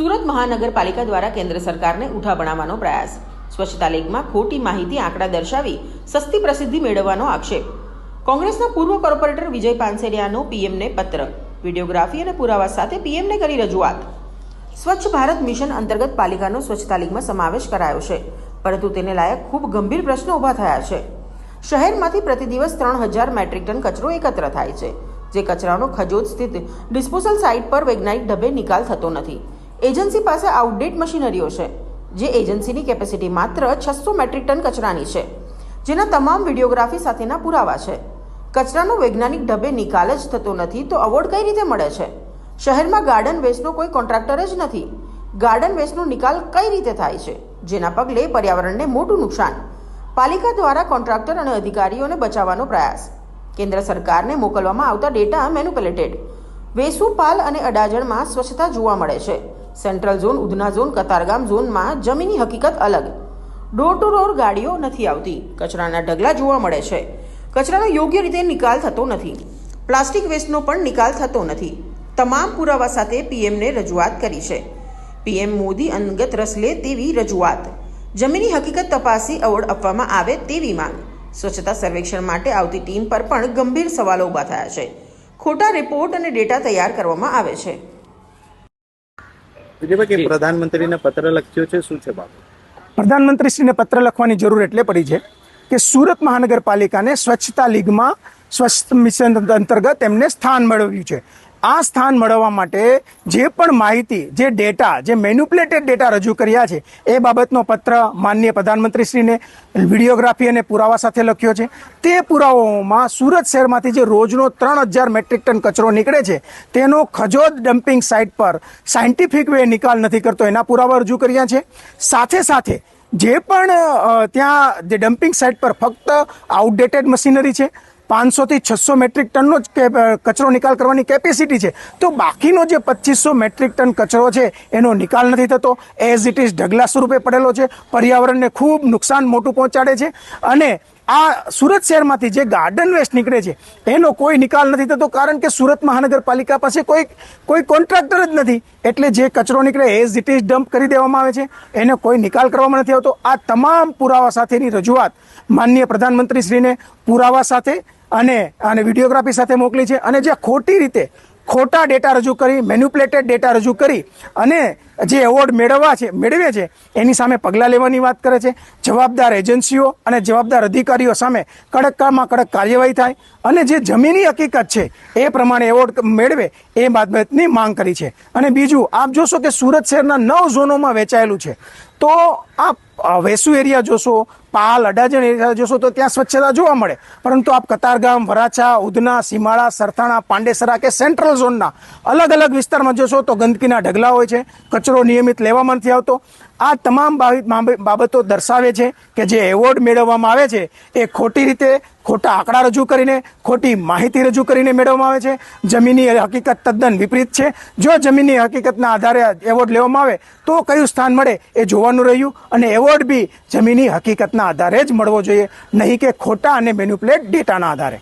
સુરત મહાનગરપાલિકા દ્વારા કેન્દ્ર સરકારને ઉઠા બનાવવાનો પ્રયાસ. સ્વચ્છતા લીગમાં ખોટી માહિતી આંકડા દર્શાવી સસ્તી પ્રસિદ્ધિ મેળવવાનો આક્ષેપ. કોંગ્રેસના પૂર્વ કોર્પોરેટર વિજય પાનસેરિયાનો પીએમને પત્ર. વિડીયોગ્રાફી અને પુરાવા સાથે પીએમને કરી રજૂઆત. સ્વચ્છ ભારત મિશન અંતર્ગત પાલિકાનો સ્વચ્છતા લીગમાં સમાવેશ કરાયો છે, પરંતુ તેને લાયક ખૂબ ગંભીર પ્રશ્નો ઊભા થયા છે. શહેરમાંથી પ્રતિ દિવસ ત્રણ હજાર મેટ્રિક ટન કચરો એકત્ર થાય છે, જે કચરાનો ખજોદ સ્થિત ડિસ્પોઝલ સાઇટ પર વૈજ્ઞાનિક ઢબે નિકાલ થતો નથી. એજન્સી પાસે આઉટડેટ મશીનરીઓ છે, જે એજન્સીની કેપેસિટી માત્ર છસો મેટ્રિક ટન કચરાની છે, જેના તમામ વિડીયોગ્રાફી સાથેના પુરાવા છે. કચરાનો વૈજ્ઞાનિક ઢબે નિકાલ જ થતો નથી તો અવોર્ડ કઈ રીતે મળે છે? શહેરમાં ગાર્ડન વેસ્ટનો કોઈ કોન્ટ્રાક્ટર જ નથી. ગાર્ડન વેસ્ટનો નિકાલ કઈ રીતે થાય છે? જેના પગલે પર્યાવરણને મોટું નુકસાન, પાલિકા દ્વારા કોન્ટ્રાક્ટર અને અધિકારીઓને બચાવવાનો પ્રયાસ. કેન્દ્ર સરકારને મોકલવામાં આવતા ડેટા મેન્યુપ્યુલેટેડ વેસુ પાલ અને અડાજણમાં સ્વચ્છતા જોવા મળે છે. Central zone, Udhna zone, Katargam ઝોનમાં જમીની હકીકત અલગ. ડોર ટુ ડોર ગાડીઓ નથી આવતી. કચરાના ઢગલા જોવા મળે છે. કચરાનો યોગ્ય રીતે નિકાલ થતો નથી. પ્લાસ્ટિક વેસ્ટનો પણ નિકાલ થતો નથી. તમામ પુરાવા સાથે પીએમને રજૂઆત કરી છે. પીએમ મોદી અંગત રસ લે તેવી રજૂઆત. જમીની હકીકત તપાસી એવોર્ડ આપવામાં આવે તેવી માંગ. સ્વચ્છતા સર્વેક્ષણ માટે આવતી ટીમ પર પણ ગંભીર સવાલો ઊભા થયા છે. ખોટા રિપોર્ટ અને ડેટા તૈયાર કરવામાં આવે છે. વિજયભાઈ કે પ્રધાનમંત્રીને પત્ર લખ્યો છે? શું છે બાબત? પ્રધાનમંત્રીશ્રીને પત્ર લખવાની જરૂર એટલે પડી છે કે સુરત મહાનગરપાલિકાને સ્વચ્છતા લીગમાં સ્વચ્છ મિશન અંતર્ગત એમને સ્થાન મેળવ્યું છે. આ સ્થાન મેળવવા માટે જે પણ માહિતી, જે ડેટા જે મેન્યુપ્લેટેડ ડેટા રજૂ કર્યા છે, એ બાબતનો પત્ર માનનીય પ્રધાનમંત્રીશ્રીને, વિડીયોગ્રાફી અને પુરાવા સાથે લખ્યો છે. તે પુરાવાઓમાં સુરત શહેરમાંથી જે રોજનો ત્રણ હજાર મેટ્રિક ટન કચરો નીકળે છે, તેનો ખજોદ ડમ્પિંગ સાઇટ પર સાયન્ટિફિક વે નિકાલ નથી કરતો. એના પુરાવા રજૂ કર્યા છે. સાથે સાથે જે પણ ત્યાં જે ડમ્પિંગ સાઇટ પર ફક્ત આઉટડેટેડ મશીનરી છે પાંચસોથી છસો મેટ્રિક ટનનો જ કચરો નિકાલ કરવાની કેપેસિટી છે. તો બાકીનો જે પચીસો મેટ્રિક ટન કચરો છે, એનો નિકાલ નથી થતો. એઝ ઇટ ઇઝ ઢગલા સ્વરૂપે પડેલો છે. પર્યાવરણને ખૂબ નુકસાન મોટું પહોંચાડે છે. અને આ સુરત શહેરમાંથી જે ગાર્ડન વેસ્ટ નીકળે છે, એનો કોઈ નિકાલ નથી થતો, કારણ કે સુરત મહાનગરપાલિકા પાસે કોઈ કોઈ કોન્ટ્રાક્ટર જ નથી. એટલે જે કચરો નીકળે એઝ ઇટ ઇઝ ડમ્પ કરી દેવામાં આવે છે. એનો કોઈ નિકાલ કરવામાં નથી આવતો. આ તમામ પુરાવા સાથેની રજૂઆત માનનીય પ્રધાનમંત્રીશ્રીને પુરાવા સાથે અને આને વિડીયોગ્રાફી સાથે મોકલી છે અને જે ખોટી રીતે ખોટા ડેટા રજૂ કરી, મેન્યુપ્લેટેડ ડેટા રજૂ કરી અને જે એવોર્ડ મેળવવા છે, મેળવે છે, એની સામે પગલાં લેવાની વાત કરે છે. જવાબદાર એજન્સીઓ અને જવાબદાર અધિકારીઓ સામે કડકમાં કડક કાર્યવાહી થાય અને જે જમીની હકીકત છે એ પ્રમાણે એવોર્ડ મેળવે એ બાબતની માંગ કરી છે. અને બીજું, આપ જોશો કે સુરત શહેરના નવ ઝોનોમાં વેચાયેલું છે. તો આપ વેસુ એરિયા જોશો, પાલ, અડાજણ એરિયા જોશો, તો ત્યાં સ્વચ્છતા જોવા મળે. પરંતુ આપ કતારગામ વરાછા, ઉધના સીમાળા સરથાણા, પાંડેસરા કે સેન્ટ્રલ ઝોનના અલગ અલગ વિસ્તારમાં જોશો તો ગંદકીના ઢગલા હોય છે, કચરો નિયમિત લેવામાં નથી આવતો. આ તમામ બાબત- દર્શાવે છે કે જે એવોર્ડ મેળવવામાં આવે છે, એ ખોટી રીતે ખોટા આંકડા રજૂ કરીને, ખોટી માહિતી રજૂ કરીને મેળવવામાં આવે છે. જમીનની હકીકત તદ્દન વિપરીત છે. જો જમીનની હકીકતના આધારે એવોર્ડ લેવામાં આવે, તો કયું સ્થાન મળે એ જોવાનું રહ્યું. અને એવોર્ડ બી જમીની હકીકતના આધારે જ મળવો જોઈએ, નહીં કે ખોટા અને મેન્યુપ્લેટ ડેટાના આધારે.